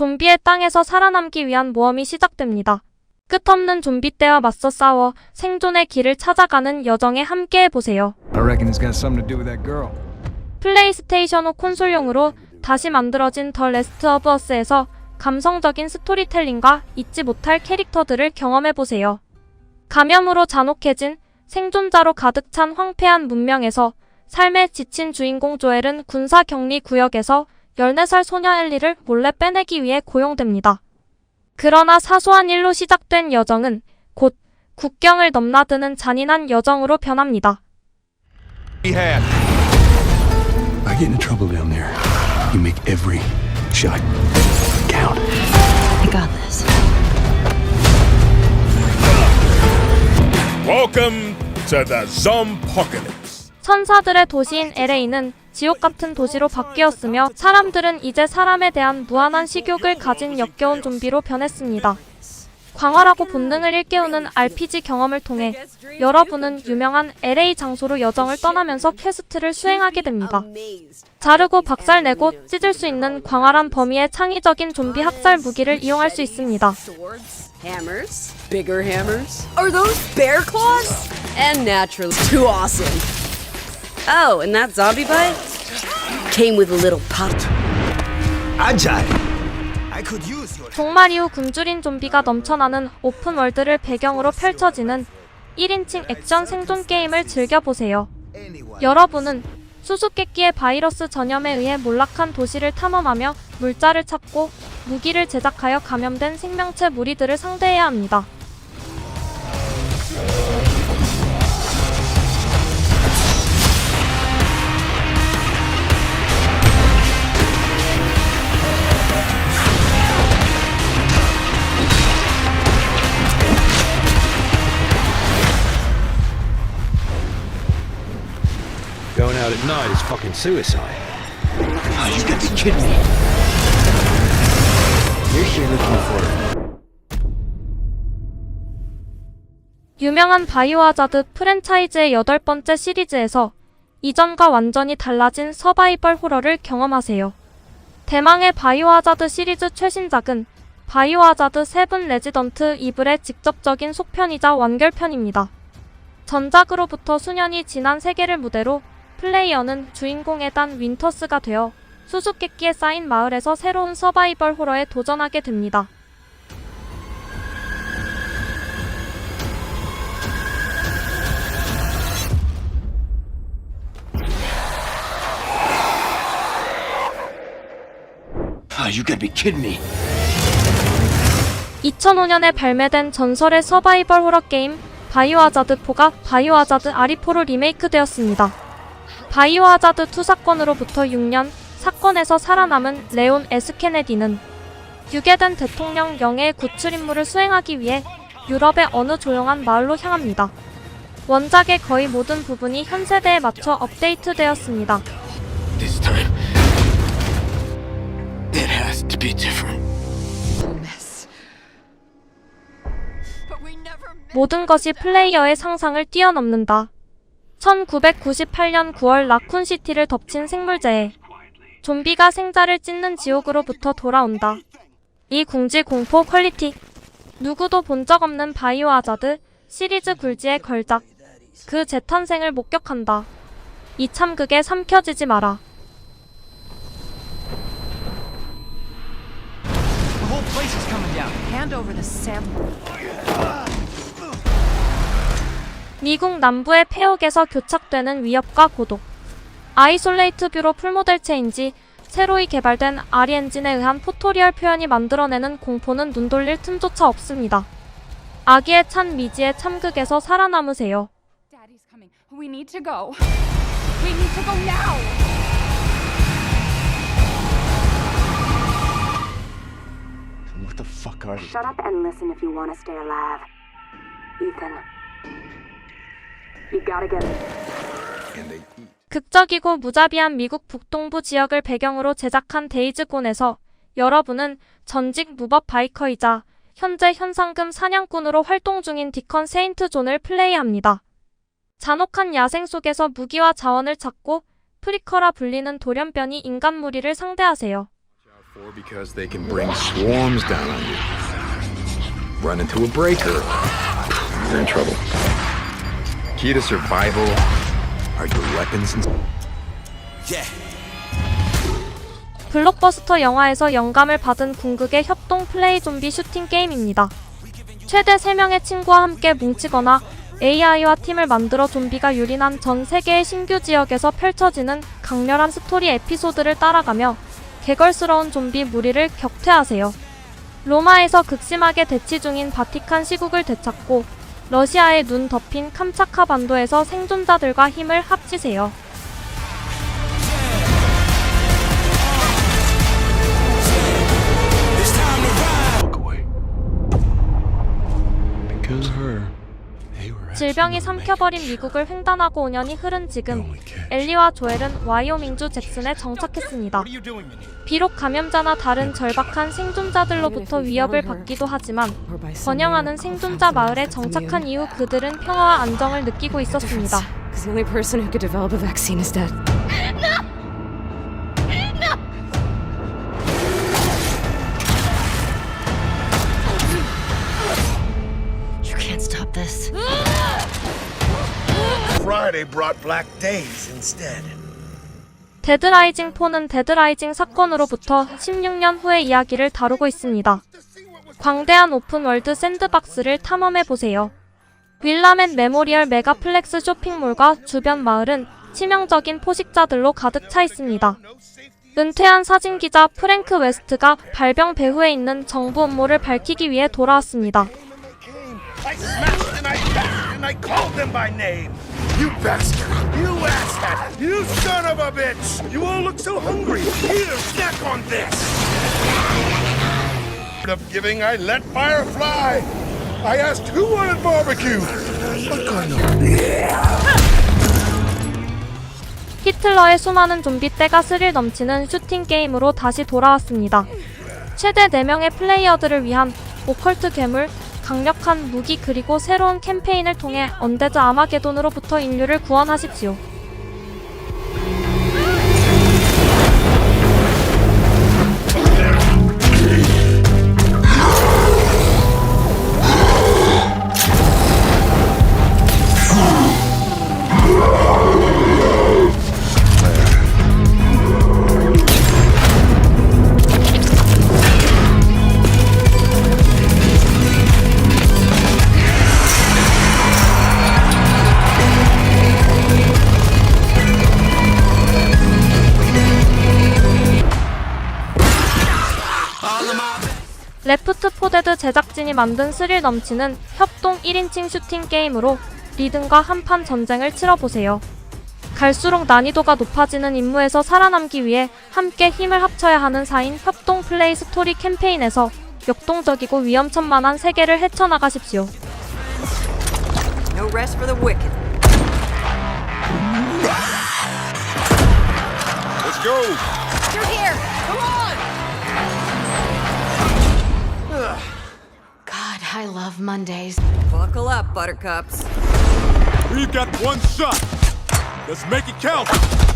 좀비의 땅에서 살아남기 위한 모험이 시작됩니다. 끝없는 좀비 떼와 맞서 싸워 생존의 길을 찾아가는 여정에 함께해 보세요. 플레이스테이션 5 콘솔용으로 다시 만들어진 더 레스트 오브 어스에서 감성적인 스토리텔링과 잊지 못할 캐릭터들을 경험해 보세요. 감염으로 잔혹해진 생존자로 가득 찬 황폐한 문명에서 삶에 지친 주인공 조엘은 군사 격리 구역에서 14살 소녀 엘리를 몰래 빼내기 위해 고용됩니다. 그러나 사소한 일로 시작된 여정은 곧 국경을 넘나드는 잔인한 여정으로 변합니다. I get into trouble down there. You make every shot count. I got this. Welcome to the Zompocalypse. 천사들의 도시인 LA는 지옥 같은 도시로 바뀌었으며 사람들은 이제 사람에 대한 무한한 식욕을 가진 역겨운 좀비로 변했습니다. 광활하고 본능을 일깨우는 RPG 경험을 통해 여러분은 유명한 LA 장소로 여정을 떠나면서 퀘스트를 수행하게 됩니다. 자르고 박살내고 찢을 수 있는 광활한 범위의 창의적인 좀비 학살 무기를 이용할 수 있습니다. Hammers, bigger hammers. Are those bear claws? And naturally, too awesome. Oh, and that zombie bite came with a little pop. Agile. I could use your. 종말 이후 굶주린 좀비가 넘쳐나는 오픈 월드를 배경으로 펼쳐지는 1인칭 액션 생존 게임을 즐겨보세요. Anyone. 여러분은 수수께끼의 바이러스 전염에 의해 몰락한 도시를 탐험하며 물자를 찾고 무기를 제작하여 감염된 생명체 무리들을 상대해야 합니다. Fucking suicide. Oh, you gotta be kidding me. You're here looking for 유명한 바이오하자드 프랜차이즈의 여덟 번째 시리즈에서 이전과 완전히 달라진 서바이벌 호러를 경험하세요. 대망의 바이오하자드 시리즈 최신작은 바이오하자드 세븐 레지던트 이블의 직접적인 속편이자 완결편입니다. 전작으로부터 수년이 지난 세계를 무대로 플레이어는 주인공의 단 윈터스가 되어 수수께끼에 쌓인 마을에서 새로운 서바이벌 호러에 도전하게 됩니다. Oh, you gotta be kidding me. 2005년에 발매된 전설의 서바이벌 호러 게임 바이오하자드 4가 바이오하자드 아리4로 리메이크되었습니다. 바이오하자드 2 사건으로부터 6년 사건에서 살아남은 레온 에스 케네디는 유괴된 대통령 영예의 구출 임무를 수행하기 위해 유럽의 어느 조용한 마을로 향합니다. 원작의 거의 모든 부분이 현 세대에 맞춰 업데이트되었습니다. This time, it has to be different. 모든 것이 플레이어의 상상을 뛰어넘는다. 1998년 9월 라쿤시티를 덮친 생물재해. 좀비가 생자를 찢는 지옥으로부터 돌아온다. 이 궁지 공포 퀄리티. 누구도 본 적 없는 바이오 하자드 시리즈 굴지의 걸작. 그 재탄생을 목격한다. 이 참극에 삼켜지지 마라. 미국 남부의 폐역에서 교착되는 위협과 고독. 아이솔레이트 뷰로 풀모델 체인지 새로이 개발된 RE 엔진에 의한 포토리얼 표현이 만들어내는 공포는 눈 돌릴 틈조차 없습니다. 아기에 찬 미지의 참극에서 살아남으세요. Daddy's coming. We need to go. We need to go now. What the fuck are Shut up and listen if you want to stay alive. Ethan. 극적이고 무자비한 미국 북동부 지역을 배경으로 제작한 데이즈곤에서 여러분은 전직 무법 바이커이자 현재 현상금 사냥꾼으로 활동 중인 디컨 세인트 존을 플레이합니다. 잔혹한 야생 속에서 무기와 자원을 찾고 프리커라 불리는 돌연변이 인간 무리를 상대하세요. Key to survival are your weapons and. 블록버스터 영화에서 영감을 받은 궁극의 협동 플레이 좀비 슈팅 게임입니다. 최대 3명의 친구와 함께 뭉치거나 AI와 팀을 만들어 좀비가 유린한 전 세계의 신규 지역에서 펼쳐지는 강렬한 스토리 에피소드를 따라가며 개걸스러운 좀비 무리를 격퇴하세요. 로마에서 극심하게 대치 중인 바티칸 시국을 되찾고 러시아의 눈 덮인 캄차카 반도에서 생존자들과 힘을 합치세요. Because 질병이 삼켜버린 미국을 횡단하고 5년이 흐른 지금 엘리와 조엘은 와이오밍주 잭슨에 정착했습니다. 비록 감염자나 다른 절박한 생존자들로부터 위협을 받기도 하지만 번영하는 생존자 마을에 정착한 이후 그들은 평화와 안정을 느끼고 있었습니다. Friday brought black days instead. 데드라이징 4는 데드라이징 사건으로부터 16년 후의 이야기를 다루고 있습니다. 광대한 오픈월드 샌드박스를 탐험해 보세요. 윌라맨 메모리얼 메가플렉스 쇼핑몰과 주변 마을은 치명적인 포식자들로 가득 차 있습니다. 은퇴한 사진기자 프랭크 웨스트가 발병 배후에 있는 정부 음모를 밝히기 위해 돌아왔습니다. You bastard! You asshat! You son of a bitch! You all look so hungry. Here, snack on this. Of giving, I let fire fly. I asked who wanted barbecue. What kind of? 히틀러의 수많은 좀비 떼가 스릴 넘치는 슈팅 게임으로 다시 돌아왔습니다. 최대 4명의 플레이어들을 위한 오컬트 괴물, 강력한 무기 그리고 새로운 캠페인을 통해 언데드 아마게돈으로부터 인류를 구원하십시오. 레프트 포데드 제작진이 만든 스릴 넘치는 협동 1인칭 슈팅 게임으로 리듬과 한판 전쟁을 치러보세요. 갈수록 난이도가 높아지는 임무에서 살아남기 위해 함께 힘을 합쳐야 하는 사인 협동 플레이 스토리 캠페인에서 역동적이고 위험천만한 세계를 헤쳐나가십시오. No rest for the wicked. Let's go. I love Mondays. Buckle up, buttercups. We've got one shot. Let's make it count.